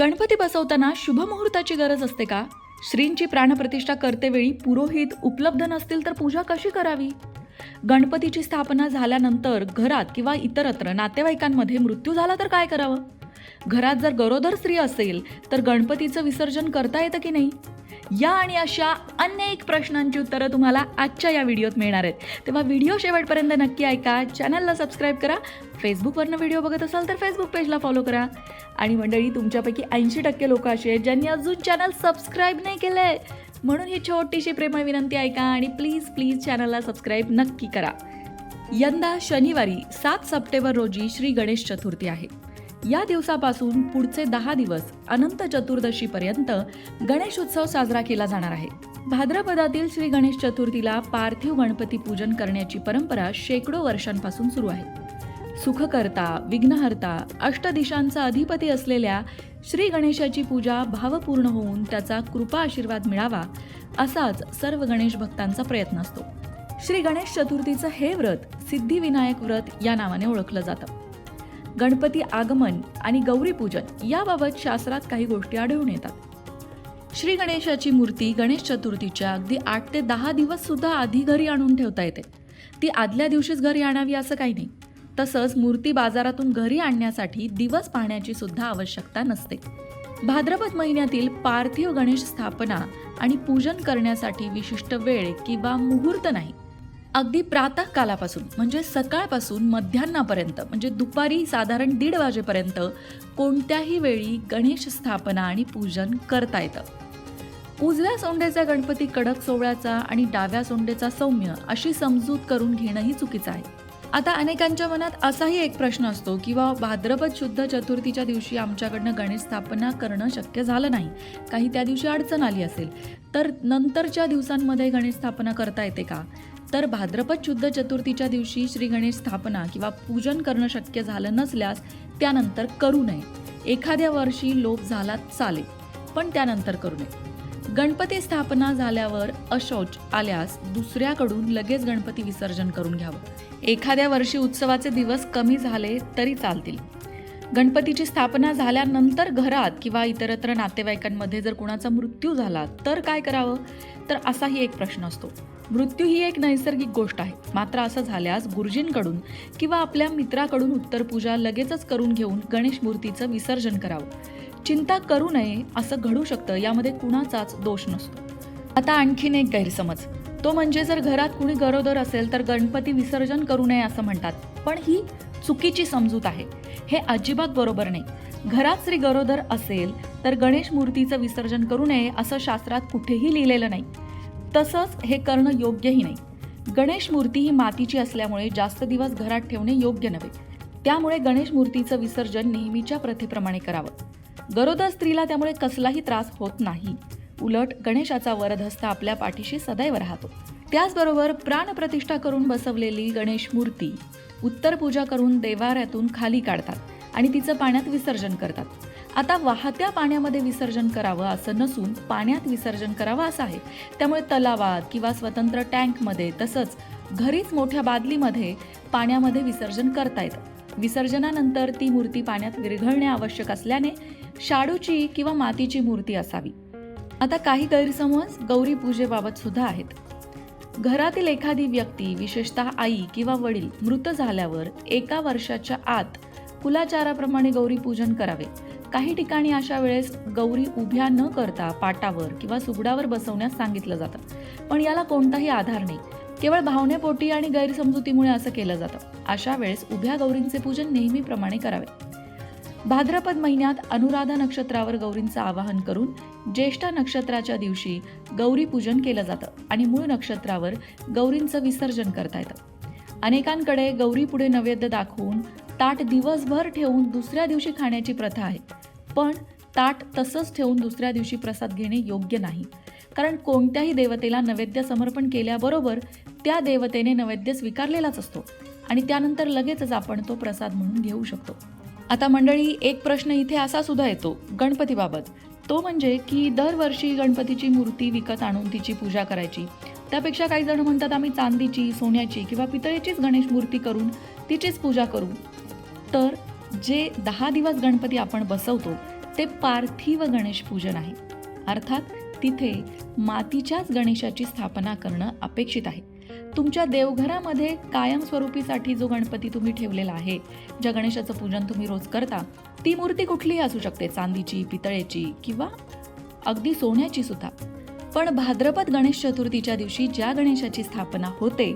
गणपती बसवताना शुभमुहूर्ताची गरज असते का? श्रींची प्राणप्रतिष्ठा करतेवेळी पुरोहित उपलब्ध नसतील तर पूजा कशी करावी? गणपतीची स्थापना झाल्यानंतर घरात किंवा इतरत्र नातेवाईकांमध्ये मृत्यू झाला तर काय करावं? घरात जर गरोदर स्त्री असेल तर गणपतीचं विसर्जन करता येतं की नाही? या आणि अशा अनेक प्रश्नांची उत्तरं तुम्हाला आजच्या या व्हिडिओत मिळणार आहेत. तेव्हा व्हिडिओ शेवटपर्यंत नक्की ऐका चॅनलला सबस्क्राईब करा फेसबुकवरनं व्हिडिओ बघत असाल तर फेसबुक पेजला फॉलो करा. आणि मंडळी तुमच्यापैकी ऐंशी टक्के लोक असे आहेत ज्यांनी अजून चॅनल सबस्क्राईब नाही केलं आहे म्हणून ही छोटीशी प्रेमळ विनंती ऐका आणि प्लीज प्लीज चॅनलला सबस्क्राईब नक्की करा. यंदा शनिवारी सात सप्टेंबर रोजी श्री गणेश चतुर्थी आहे. या दिवसापासून पुढचे दहा दिवस अनंत चतुर्दशीपर्यंत गणेश उत्सव साजरा केला जाणार आहे. भाद्रपदातील श्री गणेश चतुर्थीला पार्थिव गणपती पूजन करण्याची परंपरा शेकडो वर्षांपासून सुरू आहे. सुखकर्ता विघ्नहर्ता अष्टदिशांचा अधिपती असलेल्या श्री गणेशाची पूजा भावपूर्ण होऊन त्याचा कृपा आशीर्वाद मिळावा असाच सर्व गणेश भक्तांचा प्रयत्न असतो. श्री गणेश चतुर्थीचं हे व्रत सिद्धिविनायक व्रत या नावाने ओळखलं जातं. गणपती आगमन आणि गौरी पूजन याबाबत शास्त्रात काही गोष्टी आढळून येतात. श्री गणेशाची मूर्ती गणेश चतुर्थीच्या अगदी आठ ते दहा दिवस सुद्धा आधी घरी आणून ठेवता येते. ती आदल्या दिवशीच घरी आणावी असं काही नाही. तसंच मूर्ती बाजारातून घरी आणण्यासाठी दिवस पाहण्याची सुद्धा आवश्यकता नसते. भाद्रपद महिन्यातील पार्थिव गणेश स्थापना आणि पूजन करण्यासाठी विशिष्ट वेळ किंवा मुहूर्त नाही. अगदी प्रातःकालापासून म्हणजे सकाळपासून मध्यान्नापर्यंत म्हणजे दुपारी साधारण दीड वाजेपर्यंत कोणत्याही वेळी गणेश स्थापना आणि पूजन करता येतं. उजव्या सोंडेचा गणपती कडक सोहळ्याचा आणि डाव्या सोंडेचा सौम्य अशी समजूत करून घेणंही चुकीचं आहे. आता अनेकांच्या मनात असाही एक प्रश्न असतो की बा भाद्रपद शुद्ध चतुर्थीच्या दिवशी आमच्याकडनं गणेश स्थापना करणं शक्य झालं नाही. काही त्या दिवशी अडचण आली असेल. तर नंतरच्या दिवसांमध्ये गणेश स्थापना करता येते का? तर भाद्रपद शुद्ध चतुर्थीच्या दिवशी श्री गणेश स्थापना किंवा पूजन करणं शक्य झालं नसल्यास त्यानंतर करू नये. एखाद्या वर्षी लोप झाला चालेल पण त्यानंतर करू नये. गणपती स्थापना झाल्यावर अशौच आल्यास दुसऱ्याकडून लगेच गणपती विसर्जन करून घ्यावं. एखाद्या वर्षी उत्सवाचे दिवस कमी झाले तरी चालतील. गणपतीची स्थापना झाल्यानंतर घरात किंवा इतरत्र नातेवाईकांमध्ये जर कुणाचा मृत्यू झाला तर काय करावं? तर असाही एक प्रश्न असतो. मृत्यू ही एक नैसर्गिक गोष्ट आहे. मात्र असं झाल्यास गुरुजींकडून किंवा आपल्या मित्राकडून उत्तरपूजा लगेचच करून घेऊन गणेश मूर्तीचं विसर्जन करावं. चिंता करू नये असं घडू शकतं यामध्ये कुणाचाच दोष नसतो. आता आणखीन एक गैरसमज. तो म्हणजे जर घरात कुणी गरोदर असेल तर गणपती विसर्जन करू नये असं म्हणतात. पण ही चुकीची समजूत आहे. हे अजिबात बरोबर नाही. घरात श्री गरोदर असेल तर गणेश मूर्तीचं विसर्जन करू नये असं शास्त्रात कुठेही लिहिलेलं नाही. तसंच हे करणं योग्यही नाही. गणेश मूर्ती ही मातीची असल्यामुळे जास्त दिवस घरात ठेवणे योग्य नव्हे. त्यामुळे गणेश मूर्तीचं विसर्जन नेहमीच्या प्रथेप्रमाणे करावं. गरोदर स्त्रीला त्यामुळे कसलाही त्रास होत नाही. उलट गणेशाचा वरदहस्त आपल्या पाठीशी सदैव राहतो. त्याचबरोबर प्राणप्रतिष्ठा करून बसवलेली गणेश मूर्ती उत्तर पूजा करून देवाऱ्यातून खाली काढतात आणि तिचं पाण्यात विसर्जन करतात. आता वाहत्या पाण्यामध्ये विसर्जन करावं असं नसून पाण्यात विसर्जन करावं असं आहे. त्यामुळे तलावात किंवा स्वतंत्र टँकमध्ये तसंच घरीच मोठ्या बादलीमध्ये पाण्यामध्ये विसर्जन करता येतं. विसर्जनानंतर ती मूर्ती पाण्यात विरघळणे आवश्यक असल्याने शाडूची किंवा मातीची मूर्ती असावी. आता काही गैरसमज गौरी पूजेबाबत सुद्धा आहेत. घरातील एखादी व्यक्ती विशेषतः आई किंवा वडील मृत झाल्यावर एका वर्षाच्या आत कुलाचाराप्रमाणे गौरी पूजन करावे. काही ठिकाणी अशा वेळेस गौरी उभ्या न करता पाटावर किंवा सुगडावर बसवण्यास सांगितलं जातं. पण याला कोणताही आधार नाही. केवळ भावनेपोटी आणि गैरसमजुतीमुळे असं केलं जातं. अशा वेळेस उभ्या गौरींचे पूजन नेहमीप्रमाणे करावे. भाद्रपद महिन्यात अनुराधा नक्षत्रावर गौरींचं आवाहन करून ज्येष्ठ नक्षत्राच्या दिवशी गौरी पूजन केलं जातं आणि मूळ नक्षत्रावर गौरींचं विसर्जन करता येतं. अनेकांकडे गौरी पुढे नैवेद्य दाखवून ताट दिवसभर ठेवून दुसऱ्या दिवशी खाण्याची प्रथा आहे. पण ताट तसंच ठेवून दुसऱ्या दिवशी प्रसाद घेणे योग्य नाही. कारण कोणत्याही देवतेला नैवेद्य समर्पण केल्याबरोबर त्या देवतेने नैवेद्य स्वीकारलेलाच असतो आणि त्यानंतर लगेचच आपण तो प्रसाद म्हणून घेऊ शकतो. आता मंडळी एक प्रश्न इथे असा सुद्धा येतो गणपतीबाबत. तो म्हणजे की दरवर्षी गणपतीची मूर्ती विकत आणून तिची पूजा करायची. त्यापेक्षा काही जण म्हणतात आम्ही चांदीची सोन्याची किंवा पितळेचीच गणेश मूर्ती करून तिचीच पूजा करू. तर जे दहा दिवस गणपती आपण बसवतो ते पार्थिव गणेश पूजन आहे. अर्थात तिथे मातीच्याच गणेशाची स्थापना करणं अपेक्षित आहे. तुमच्या देवघरामध्ये कायमस्वरूपीसाठी जो गणपती तुम्ही ठेवलेला आहे ज्या गणेशाचं पूजन तुम्ही रोज करता ती मूर्ती कुठलीही असू शकते चांदीची पितळेची किंवा अगदी सोन्याची सुद्धा. पण भाद्रपद गणेश चतुर्थीच्या दिवशी ज्या गणेशाची स्थापना होते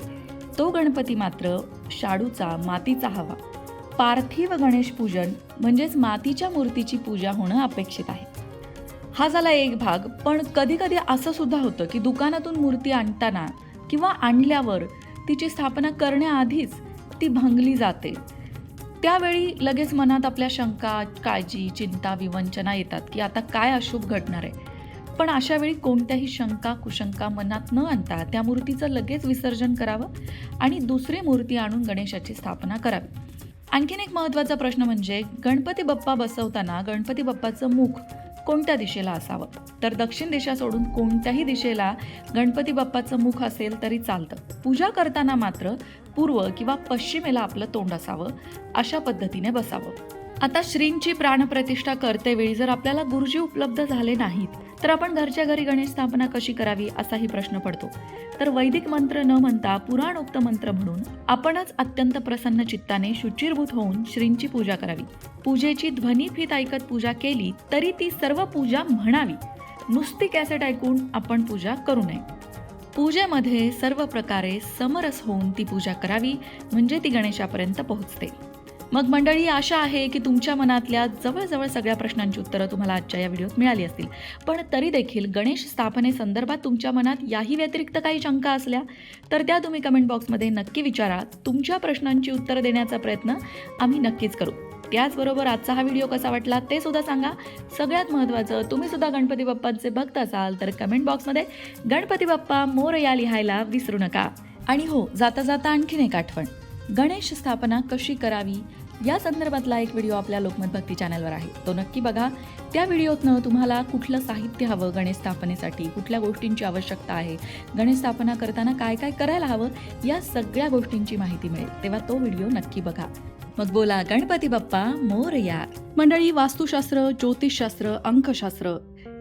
तो गणपती मात्र शाडूचा मातीचा हवा. पार्थिव गणेश पूजन म्हणजेच मातीच्या मूर्तीची पूजा होणं अपेक्षित आहे. हा झाला एक भाग पण कधी कधी असं सुद्धा होतं की दुकानातून मूर्ती आणताना किंवा आणल्यावर तिची स्थापना करण्याआधीच ती भांगली जाते. त्यावेळी लगेच मनात आपल्या शंका काळजी चिंता विवंचना येतात की आता काय अशुभ घडणार आहे? पण अशा वेळी कोणत्याही शंका कुशंका मनात न आणता त्या मूर्तीचं लगेच विसर्जन करावं आणि दुसरी मूर्ती आणून गणेशाची स्थापना करावी. आणखीन एक महत्त्वाचा प्रश्न म्हणजे गणपती बाप्पा बसवताना गणपती बाप्पाचं मुख कोणत्या दिशेला असावं? तर दक्षिण दिशा सोडून कोणत्याही दिशेला गणपती बाप्पाचं मुख असेल तरी चालतं. पूजा करताना मात्र पूर्व किंवा पश्चिमेला आपलं तोंड असावं अशा पद्धतीने बसावं. आता श्रींची प्राणप्रतिष्ठा करतेवेळी जर आपल्याला गुरुजी उपलब्ध झाले नाहीत तर आपण घरच्या घरी गणेश स्थापना कशी करावी असाही प्रश्न पडतो. तर वैदिक मंत्र न म्हणता पुराणोक्त मंत्र म्हणून आपणच अत्यंत प्रसन्न चित्ताने शुचिरभूत होऊन श्रींची पूजा करावी. पूजेची ध्वनिफीत ऐकत पूजा केली तरी ती सर्व पूजा म्हणावी. नुसती कॅसेट ऐकून आपण पूजा करू नये. पूजेमध्ये सर्व प्रकारे समरस होऊन ती पूजा करावी म्हणजे ती गणेशापर्यंत पोहोचते. मग मंडळी आशा आहे की तुमच्या मनातल्या जवळजवळ सगळ्या प्रश्नांची उत्तरं तुम्हाला आजच्या या व्हिडिओत मिळाली असतील. पण तरी देखील गणेश स्थापनेसंदर्भात तुमच्या मनात याही व्यतिरिक्त काही शंका असल्या तर त्या तुम्ही कमेंट बॉक्समध्ये नक्की विचारा. तुमच्या प्रश्नांची उत्तरं देण्याचा प्रयत्न आम्ही नक्कीच करू. त्याचबरोबर आजचा हा व्हिडिओ कसा वाटला ते सुद्धा सांगा. सगळ्यात महत्त्वाचं तुम्ही सुद्धा गणपती बाप्पांचे भक्त असाल तर कमेंट बॉक्समध्ये गणपती बाप्पा मोर या लिहायला विसरू नका. आणि हो जाता जाता आणखीन एक आठवण. गणेश स्थापना कशी करावी? या संदर्भातला एक व्हिडिओ आपल्या लोकमत भक्ती चॅनलवर आहे. तो नक्की बघा. त्या व्हिडिओतनं तुम्हाला कुठलं साहित्य हवं गणेश स्थापनेसाठी? कुठल्या गोष्टींची आवश्यकता आहे? गणेश स्थापना करताना काय काय करायला हवं? या सगळ्या गोष्टींची माहिती मिळेल. तेव्हा तो व्हिडिओ नक्की बघा. मग बोला गणपती बाप्पा मोरया. मंडळी वास्तुशास्त्र ज्योतिषशास्त्र अंकशास्त्र